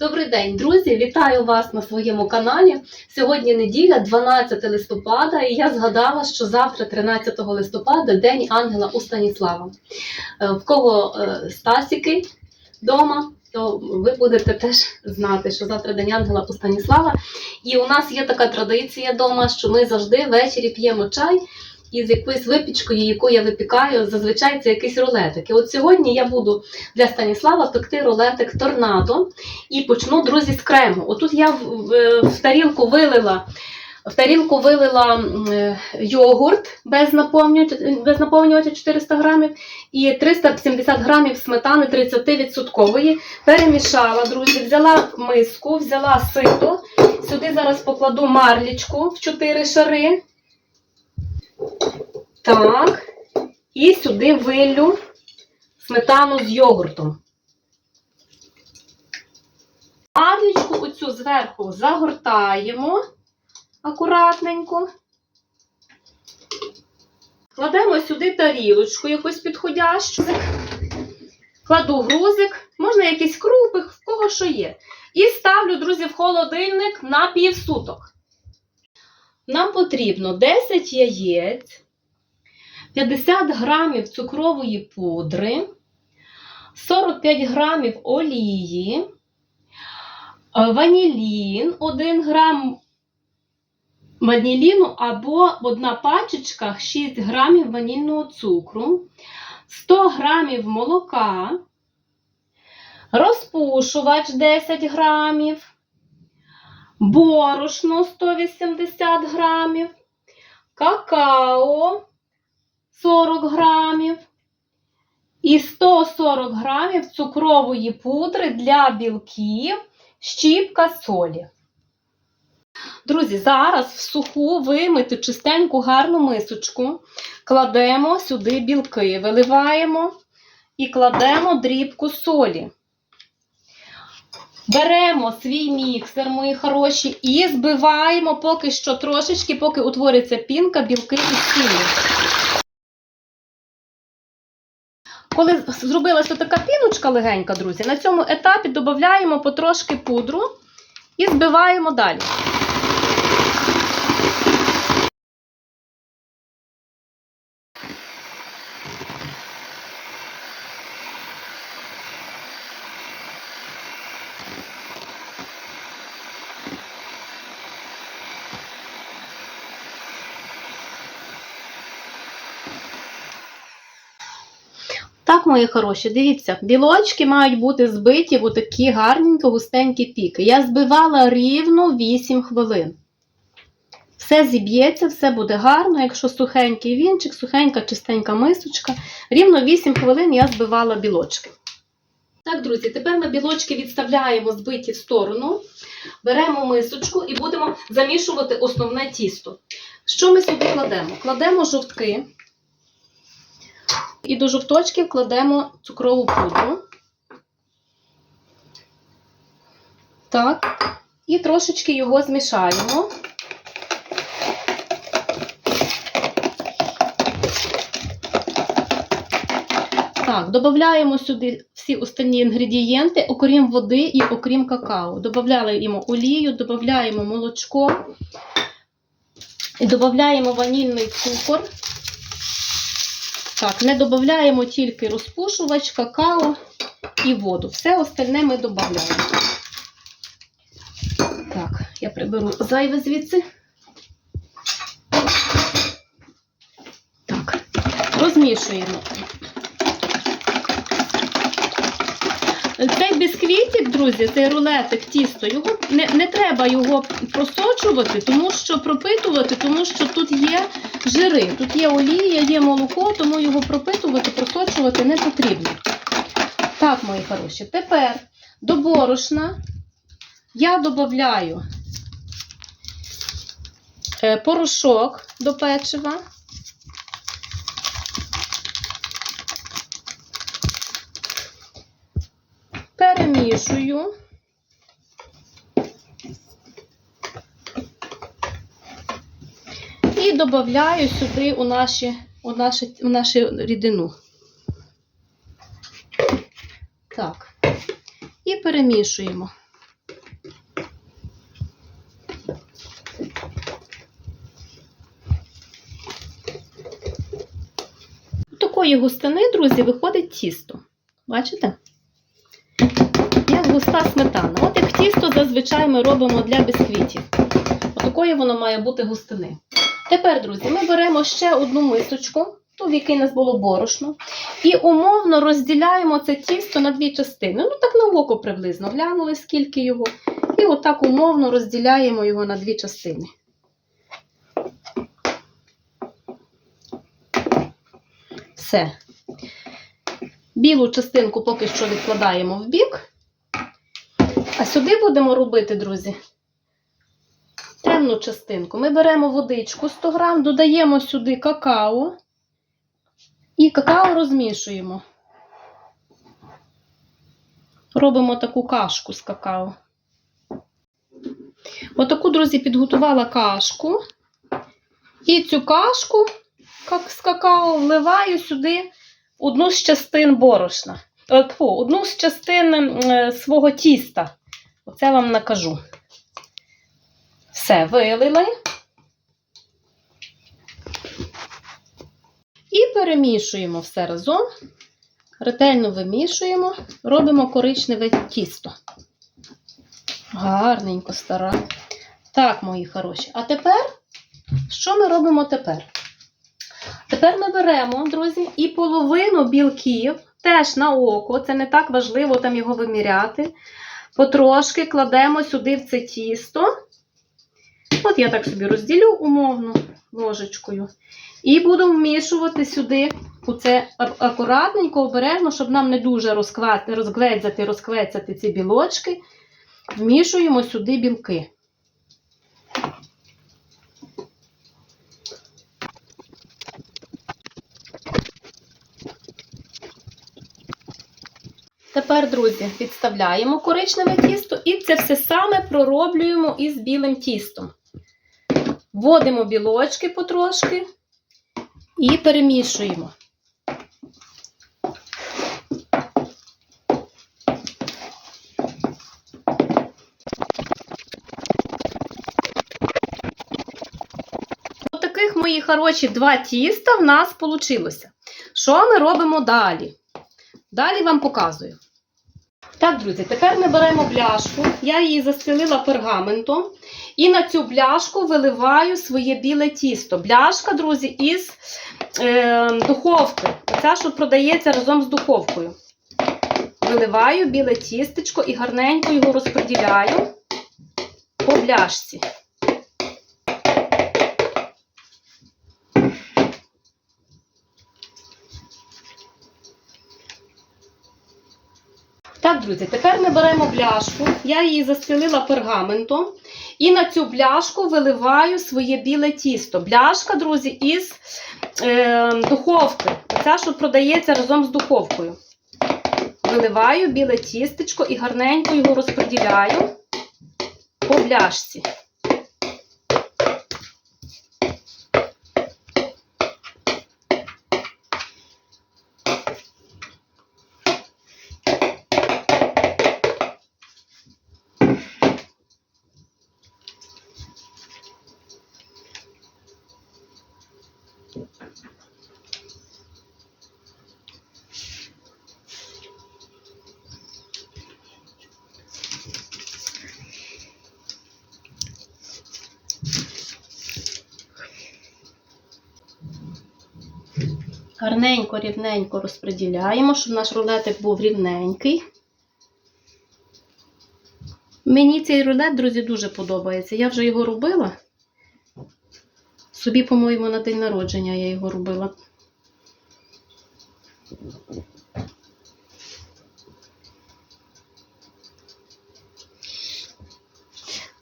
Добрий день, друзі! Вітаю вас на своєму каналі. Сьогодні неділя, 12 листопада, і я згадала, що завтра, 13 листопада, День Ангела у Станіслава. Е, В кого е, Стасіки вдома, то ви будете теж знати, що завтра День Ангела у Станіслава. І у нас є така традиція вдома, що ми завжди ввечері п'ємо чай. Із якоюсь випічкою, яку я випікаю, зазвичай це якийсь рулетик. І от сьогодні я буду для Станіслава пекти рулетик торнадо. І почну, друзі, з крему. Отут я в, тарілку вилила. В тарілку вилила е, йогурт без наповнювача 400 грамів і 370 грамів сметани 30%. Перемішала, друзі, взяла миску, взяла сито. Сюди зараз покладу марлічку в 4 шари. Так. І сюди вилю сметану з йогуртом. Марлічку оцю зверху загортаємо акуратненько. Кладемо сюди тарілочку якусь підходящу. Кладу грузик, можна якісь крупи, в кого що є. І ставлю, друзі, в холодильник на півсуток. Нам потрібно 10 яєць, 50 грамів цукрової пудри, 45 грамів олії, е, ванілін, 1 грам ваніліну або одна пачечка 6 грамів ванільного цукру, 100 грамів молока, розпушувач 10 грамів, борошно 180 грамів, какао 40 грамів і 140 грамів цукрової пудри для білків, щіпка солі. Друзі, зараз в суху вимиту чистеньку гарну мисочку кладемо сюди білки, виливаємо і кладемо дрібку солі. Беремо свій міксер, мої хороші, і збиваємо поки що трошечки, поки утвориться пінка, білки і сілі. Коли зробилася така піночка легенька, друзі, на цьому етапі додаємо потрошки пудру і збиваємо далі. Так, мої хороші, дивіться, білочки мають бути збиті в такі гарненькі густенькі піки. Я збивала рівно 8 хвилин. Все зіб'ється, все буде гарно. Якщо сухенький вінчик, сухенька, чистенька мисочка. Рівно 8 хвилин я збивала білочки. Так, друзі, тепер ми білочки відставляємо збиті в сторону, беремо мисочку і будемо замішувати основне тісто. Що ми сюди кладемо? Кладемо жовтки. І до жовточків кладемо цукрову пудру. Так. І трошечки його змішаємо. Так, додаємо сюди всі остальні інгредієнти, окрім води і окрім какао. Додаємо олію, додаємо молочко, і додаємо ванільний цукор. Так, не додаємо тільки розпушувач, какао і воду. Все остальне ми додаємо. Так, я приберу зайве звідси. Так, розмішуємо. Цей бісквітик, друзі, цей рулетик, тісто, його не, не треба його просочувати, тому що пропитувати, тому що тут є жири, тут є олія, є молоко, тому його пропитувати, просочувати не потрібно. Так, мої хороші, тепер до борошна я додаю е, порошок до печива. Перемішую. І додаю сюди у наші, у наші, у нашу рідину. Так. і перемішуємо. Такої густини, друзі, виходить тісто. Бачите? Як густа сметана. От як тісто зазвичай ми робимо для бісквітів. Отакої воно має бути густини. Тепер, друзі, ми беремо ще одну мисочку, ту, в якій у нас було борошно, і умовно розділяємо це тісто на дві частини. Ну, так на око приблизно. Глянули, скільки його. І отак умовно розділяємо його на дві частини. Все. Білу частинку поки що відкладаємо в бік. А сюди будемо робити, друзі, темну частинку. Ми беремо водичку 100 грам, додаємо сюди какао і какао розмішуємо. Робимо таку кашку з какао. Отаку, друзі, підготувала кашку. І цю кашку з какао вливаю сюди одну з частин борошна. Е, одну з частин е, свого тіста. Оце вам накажу. Все, вилили. І перемішуємо все разом. Ретельно вимішуємо, робимо коричневе тісто. Гарненько стара. Так, мої хороші. А тепер, що ми робимо тепер? Тепер ми беремо, друзі, і половину білків теж на око, це не так важливо там його виміряти. Потрошки кладемо сюди в це тісто. От я так собі розділю умовно ложечкою. І буду вмішувати сюди оце акуратненько, обережно, щоб нам не дуже розквати, розгледзати, розквецяти ці білочки. Вмішуємо сюди білки. Тепер, друзі, підставляємо коричневе тісто і це все саме пророблюємо із білим тістом. Вводимо білочки потрошки і перемішуємо. Ось таких, мої хороші, два тіста в нас вийшло. Що ми робимо далі? Далі вам показую. Так, друзі, тепер ми беремо бляшку. Я її застелила пергаментом. І на цю бляшку виливаю своє біле тісто. Бляшка, друзі, із е, духовки. Ця, що продається разом з духовкою. Виливаю біле тістечко і гарненько його розподіляю по бляшці. Так, друзі, тепер ми беремо бляшку. Я її застелила пергаментом. І на цю бляшку виливаю своє біле тісто. Бляшка, друзі, із е, духовки. Оця, що продається разом з духовкою. Виливаю біле тістечко і гарненько його розподіляю по бляшці. Гарненько, рівненько розподіляємо, щоб наш рулетик був рівненький. Мені цей рулет, друзі, дуже подобається. Я вже його робила. Собі, по-моєму, на день народження я його робила.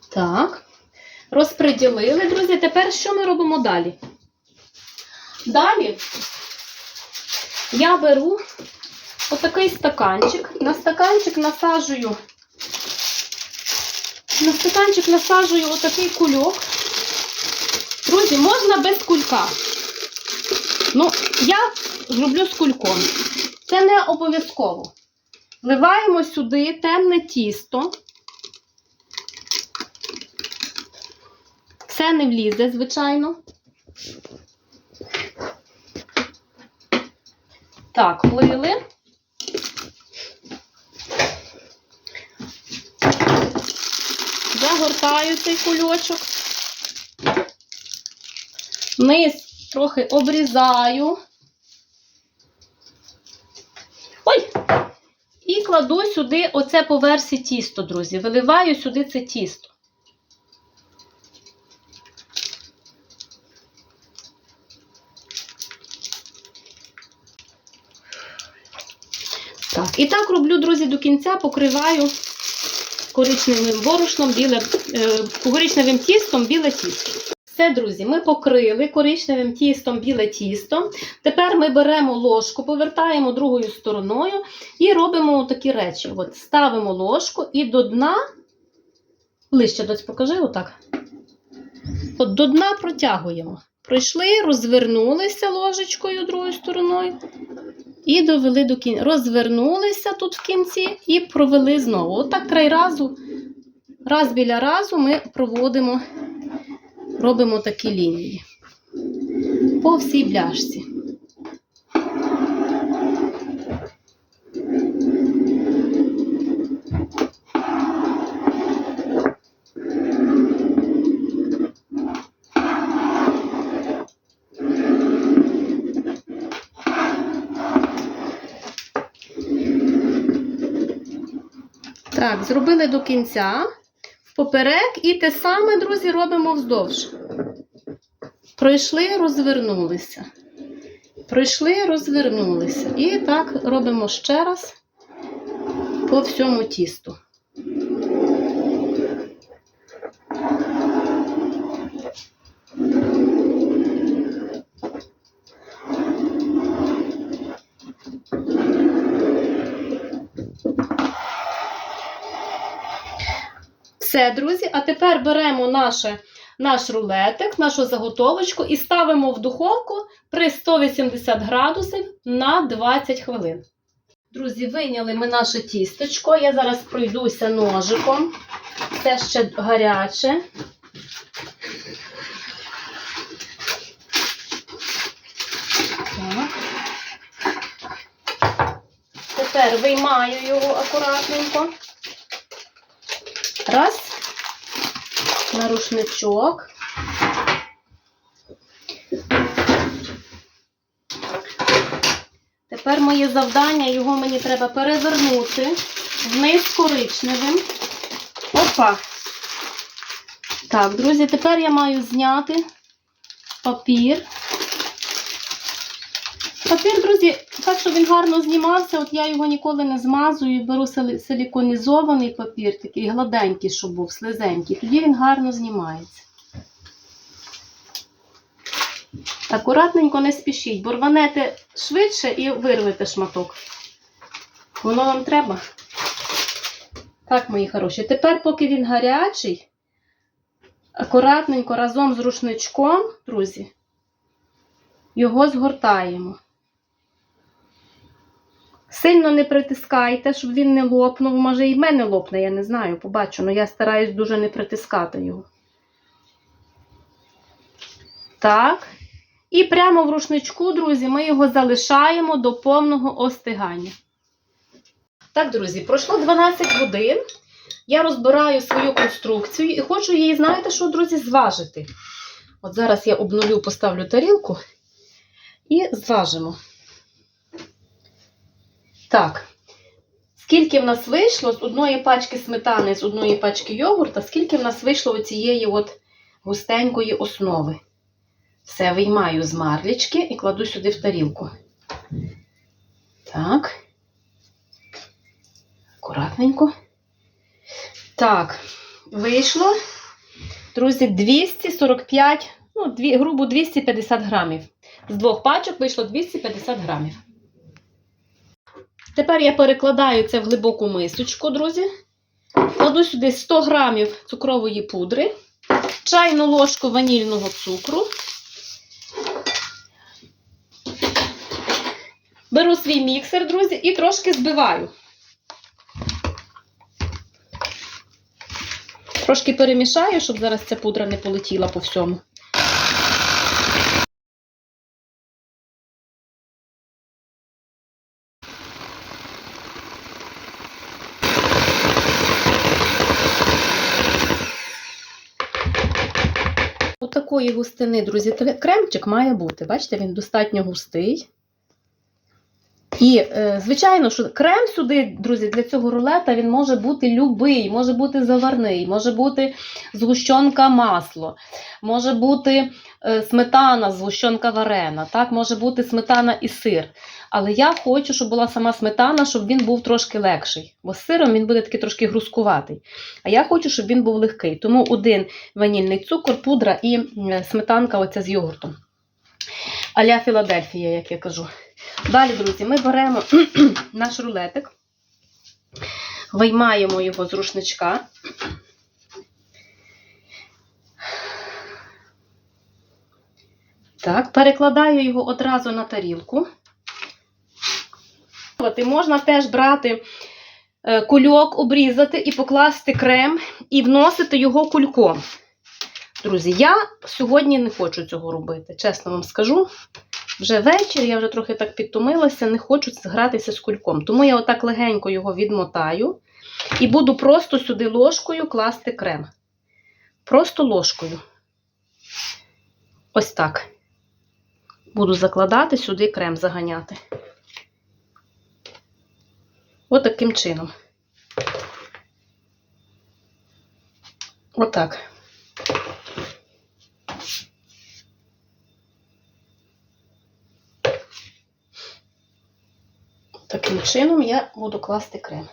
Так. Розподілили, друзі. Тепер що ми робимо далі? Далі я беру отакий стаканчик. На стаканчик насаджую. На стаканчик насаджую отакий кульок. Друзі, можна без кулька. Ну, я зроблю з кульком. Це не обов'язково. Вливаємо сюди темне тісто. Все не влізе, звичайно. Так, влили. Загортаю цей кульочок. Низ трохи обрізаю. Ой! І кладу сюди оце по версі тісто, друзі. Виливаю сюди це тісто. І так роблю, друзі, до кінця покриваю коричневим борошном, біле, е, коричневим тістом біле тісто. Все, друзі, ми покрили коричневим тістом біле тісто. Тепер ми беремо ложку, повертаємо другою стороною і робимо такі речі. От, ставимо ложку і до дна, ближче доць покажи, отак. От до дна протягуємо. Пройшли, розвернулися ложечкою другою стороною. І довели до кінця. Розвернулися тут в кінці і провели знову. Отак край разу, раз біля разу ми проводимо, робимо такі лінії по всій бляшці. Зробили до кінця. Поперек і те саме, друзі, робимо вздовж. Пройшли, розвернулися. Пройшли, розвернулися. І так робимо ще раз по всьому тісту. Все, друзі, а тепер беремо наше, наш рулетик, нашу заготовочку і ставимо в духовку при 180 градусів на 20 хвилин. Друзі, вийняли ми наше тістечко. Я зараз пройдуся ножиком. Це ще гаряче. Так. Тепер виймаю його акуратненько. Раз. На рушничок. Тепер моє завдання, його мені треба перевернути вниз коричневим. Опа. Так, друзі, тепер я маю зняти папір. Папір, друзі, так, щоб він гарно знімався, от я його ніколи не змазую, беру силіконізований папір, такий гладенький, щоб був, слизенький. Тоді він гарно знімається. Акуратненько не спішіть, бо рванете швидше і вирвете шматок. Воно вам треба. Так, мої хороші. Тепер, поки він гарячий, акуратненько разом з рушничком, друзі, його згортаємо. Сильно не притискайте, щоб він не лопнув. Може, і в мене лопне, я не знаю, побачу, але я стараюсь дуже не притискати його. Так. І прямо в рушничку, друзі, ми його залишаємо до повного остигання. Так, друзі, пройшло 12 годин. Я розбираю свою конструкцію і хочу її, знаєте що, друзі, зважити. От зараз я обнулю, поставлю тарілку і зважимо. Так. Скільки в нас вийшло з одної пачки сметани, з одної пачки йогурта, скільки в нас вийшло цієї от густенької основи? Все виймаю з марлічки і кладу сюди в тарілку. Так. Акуратненько. Так, вийшло, друзі, 245, ну, грубо 250 грамів. З двох пачок вийшло 250 грамів. Тепер я перекладаю це в глибоку мисочку, друзі. Кладу сюди 100 грамів цукрової пудри, чайну ложку ванільного цукру. Беру свій міксер, друзі, і трошки збиваю. Трошки перемішаю, щоб зараз ця пудра не полетіла по всьому. Отакої густини, друзі, кремчик має бути. Бачите, він достатньо густий. І, е, звичайно, що крем сюди, друзі, для цього рулета він може бути любий, може бути заварний, може бути згущенка масло, може бути е, сметана, згущенка варена, так, може бути сметана і сир. Але я хочу, щоб була сама сметана, щоб він був трошки легший. Бо з сиром він буде такий трошки грузкуватий. А я хочу, щоб він був легкий. Тому один ванільний цукор, пудра і сметанка оця з йогуртом. Аля Філадельфія, як я кажу. Далі, друзі, ми беремо наш рулетик, виймаємо його з рушничка. Так, перекладаю його одразу на тарілку. Можна теж брати е, кульок, обрізати і покласти крем і вносити його кульком. Друзі, я сьогодні не хочу цього робити, чесно вам скажу. Вже вечір, я вже трохи так підтомилася, не хочу гратися з кульком. Тому я отак легенько його відмотаю і буду просто сюди ложкою класти крем. Просто ложкою. Ось так. Буду закладати сюди крем заганяти. Отаким чином. Отак. Чином я буду класти крем.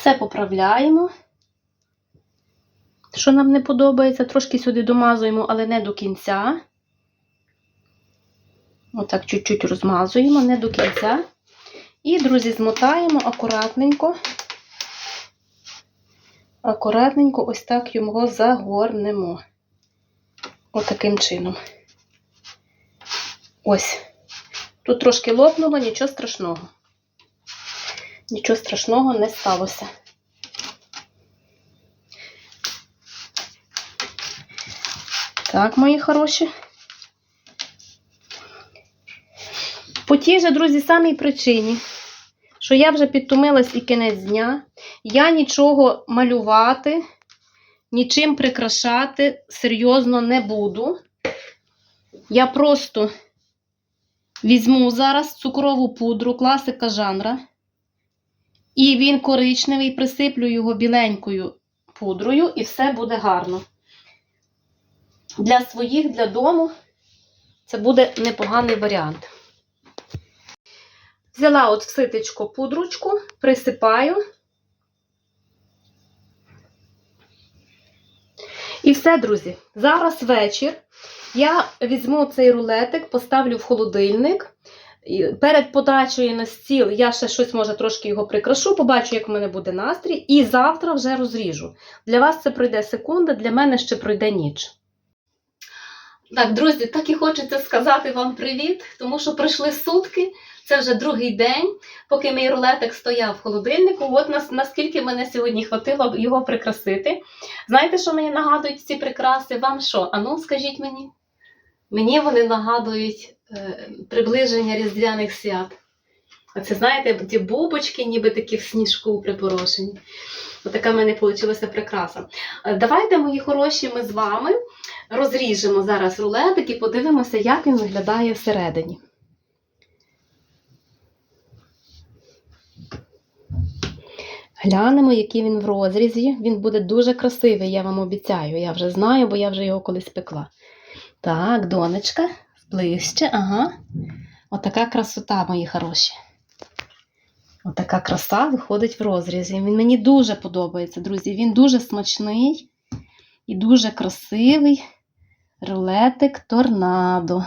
Все поправляємо. Що нам не подобається, трошки сюди домазуємо, але не до кінця. Отак чуть-чуть розмазуємо, не до кінця. І, друзі, змотаємо акуратненько. Акуратненько ось так його загорнемо. Отаким чином. Ось. Тут трошки лопнуло, нічого страшного. Нічого страшного не сталося. Так, мої хороші. По тій же, друзі, самій причині, що я вже підтомилась і кінець дня, я нічого малювати, нічим прикрашати серйозно не буду. Я просто візьму зараз цукрову пудру класика жанра. І він коричневий, присиплю його біленькою пудрою, і все буде гарно. Для своїх, для дому це буде непоганий варіант. Взяла от в ситечко пудручку, присипаю. І все, друзі. Зараз вечір. Я візьму цей рулетик, поставлю в холодильник. Перед подачею на стіл я ще щось, може, трошки його прикрашу, побачу, як в мене буде настрій, і завтра вже розріжу. Для вас це пройде секунда, для мене ще пройде ніч. Так, друзі, так і хочеться сказати вам привіт, тому що пройшли сутки. Це вже другий день, поки мій рулетик стояв в холодильнику. От нас, наскільки мене сьогодні хватило його прикрасити. Знаєте, що мені нагадують ці прикраси? Вам що? Ану, скажіть мені. Мені вони нагадують приближення різдвяних свят. Оце, знаєте, ті бубочки, ніби такі в сніжку припорошені. Отака в мене вийшла прикраса. Е, Давайте, мої хороші, ми з вами розріжемо зараз рулетик і подивимося, як він виглядає всередині. Глянемо, який він в розрізі. Він буде дуже красивий, я вам обіцяю. Я вже знаю, бо я вже його колись пекла. Так, донечка, ближче, ага. Отака красота, мої хороші. Отака краса виходить в розрізі. Він мені дуже подобається, друзі. Він дуже смачний і дуже красивий рулетик торнадо.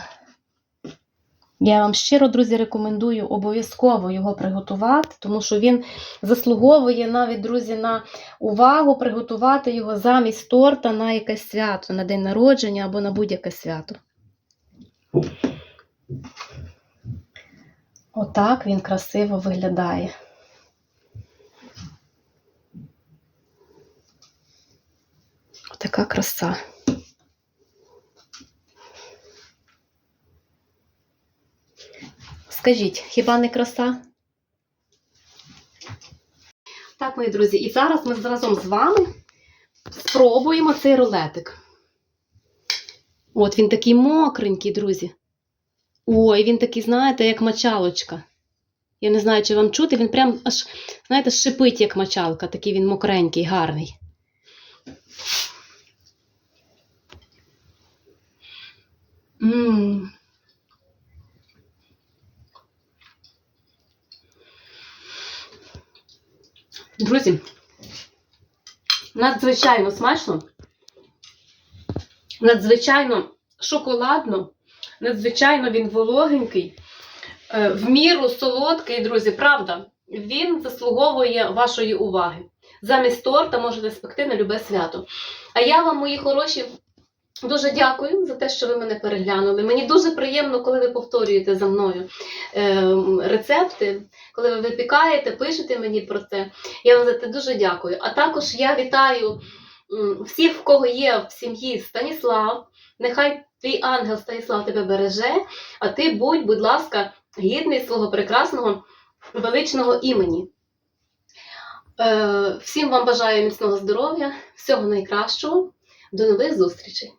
Я вам щиро, друзі, рекомендую обов'язково його приготувати, тому що він заслуговує навіть, друзі, на увагу приготувати його замість торта на якесь свято, на день народження або на будь-яке свято. Отак він красиво виглядає. Отака краса. Скажіть, хіба не краса? Так, мої друзі, і зараз ми разом з вами спробуємо цей рулетик. От він такий мокренький, друзі. Ой, він такий, знаєте, як мочалочка. Я не знаю, чи вам чути, він прям аж, знаєте, шипить, як мочалка, такий він мокренький, гарний. Мм. Друзі, надзвичайно смачно, надзвичайно шоколадно, надзвичайно він вологенький, е, в міру солодкий, друзі, правда, він заслуговує вашої уваги. Замість торта можете спекти на любе свято. А я вам, мої хороші, дуже дякую за те, що ви мене переглянули. Мені дуже приємно, коли ви повторюєте за мною е, рецепти, коли ви випікаєте, пишете мені про це. Я вам за це дуже дякую. А також я вітаю всіх, в кого є в сім'ї Станіслав. Нехай твій ангел Станіслав тебе береже, а ти будь, будь ласка, гідний свого прекрасного величного імені. Е, всім вам бажаю міцного здоров'я, всього найкращого. До нових зустрічей!